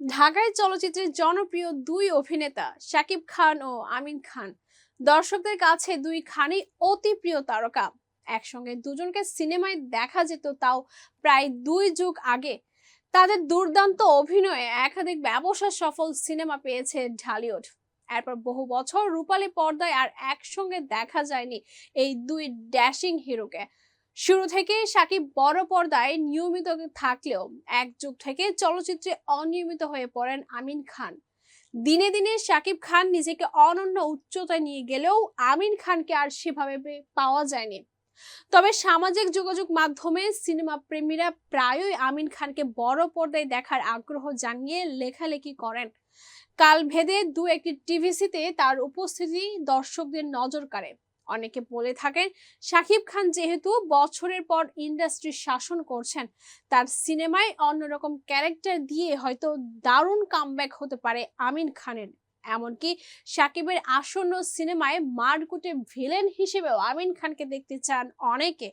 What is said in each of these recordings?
ঢাকায় চলচ্চিত্রের জনপ্রিয় দুই অভিনেতা শাকিব খান ও আমিন খান। দর্শকদের কাছে দুই খানই অতি প্রিয় তারকা। একসঙ্গে দুজনকে সিনেমায় দেখা যেত তাও প্রায় দুই যুগ আগে। তাদের দুর্দান্ত অভিনয়ে একাধিক ব্যবসা সফল সিনেমা পেয়েছে ঢালিউড। এরপর বহু বছর রূপালী পর্দায় আর একসঙ্গে দেখা যায়নি এই দুই ড্যাশিং হিরোকে। শুরু থেকে সাকিব বড় পর্দায় নিয়মিত থাকলেও এক যুগ থেকে চলচ্চিত্রে অনিয়মিত হয়ে পড়েন আমিন খান। দিনে দিনে সাকিব খান নিজেকে অনন্য উচ্চতায় নিয়ে গেলেও আমিন খানকে আর সেভাবে পাওয়া যায়নি। তবে সামাজিক যোগাযোগ মাধ্যমে সিনেমা প্রেমীরা প্রায়ই আমিন খানকে বড় পর্দায় দেখার আগ্রহ জানিয়ে লেখালেখি করেন। কাল ভেদে দু একটি টিভিসিতে তার উপস্থিতি দর্শকদের নজর কাড়ে। অনেকে বলে থাকেন, শাকিব খান যেহেতু বছরের পর ইন্ডাস্ট্রি শাসন করছেন, তার সিনেমায় অন্যরকম ক্যারেক্টার দিয়ে হয়তো দারুণ কামব্যাক হতে পারে আমিন খানের। এমনকি সাকিবের আসন্ন সিনেমায় মারকুটে ভিলেন হিসেবেও আমিন খানকে দেখতে চান অনেকে।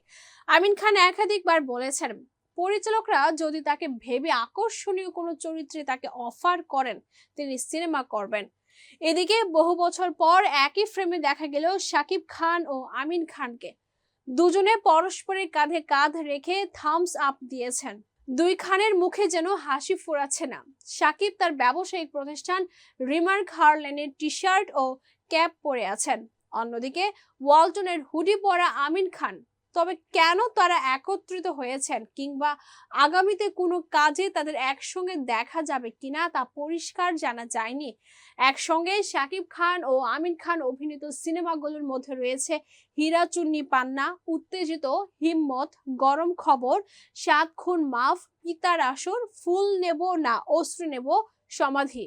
আমিন খান একাধিকবার বলেছেন, পরিচালকরা যদি তাকে ভেবে আকর্ষণীয় কোনো চরিত্রে তাকে অফার করেন, তিনি সিনেমা করবেন। এদিকে বহু বছর পর একই ফ্রেমে দেখা গেল শাকিব খান ও আমিন খানকে। দুজনে পরস্পরের কাঁধে কাঁধ রেখে থামস আপ দিয়েছেন। দুই খানের মুখে যেন হাসি ফোরাচ্ছে না। শাকিব তার ব্যবসায়িক প্রতিষ্ঠান রিমার্ক হারলেনের টি শার্ট ও ক্যাপ পরে আছেন। অন্যদিকে ওয়ালটনের হুডি পরা আমিন খান তবে কেন তারা একত্রিত হয়েছেন কিংবা আগামীতে কোনো কাজে তাদের একসঙ্গে দেখা যাবে কিনা তা পরিষ্কার জানা যায়নি। একসঙ্গে শাকিব খান ও আমিন খান অভিনীত সিনেমাগুলোর মধ্যে রয়েছে হীরা চুন্নি পান্না, উত্তেজিত, হিম্মত, গরম খবর, সাত খুন মাফ, পিতার আসর, ফুল নেব না অশ্রু নেব, সমাধি।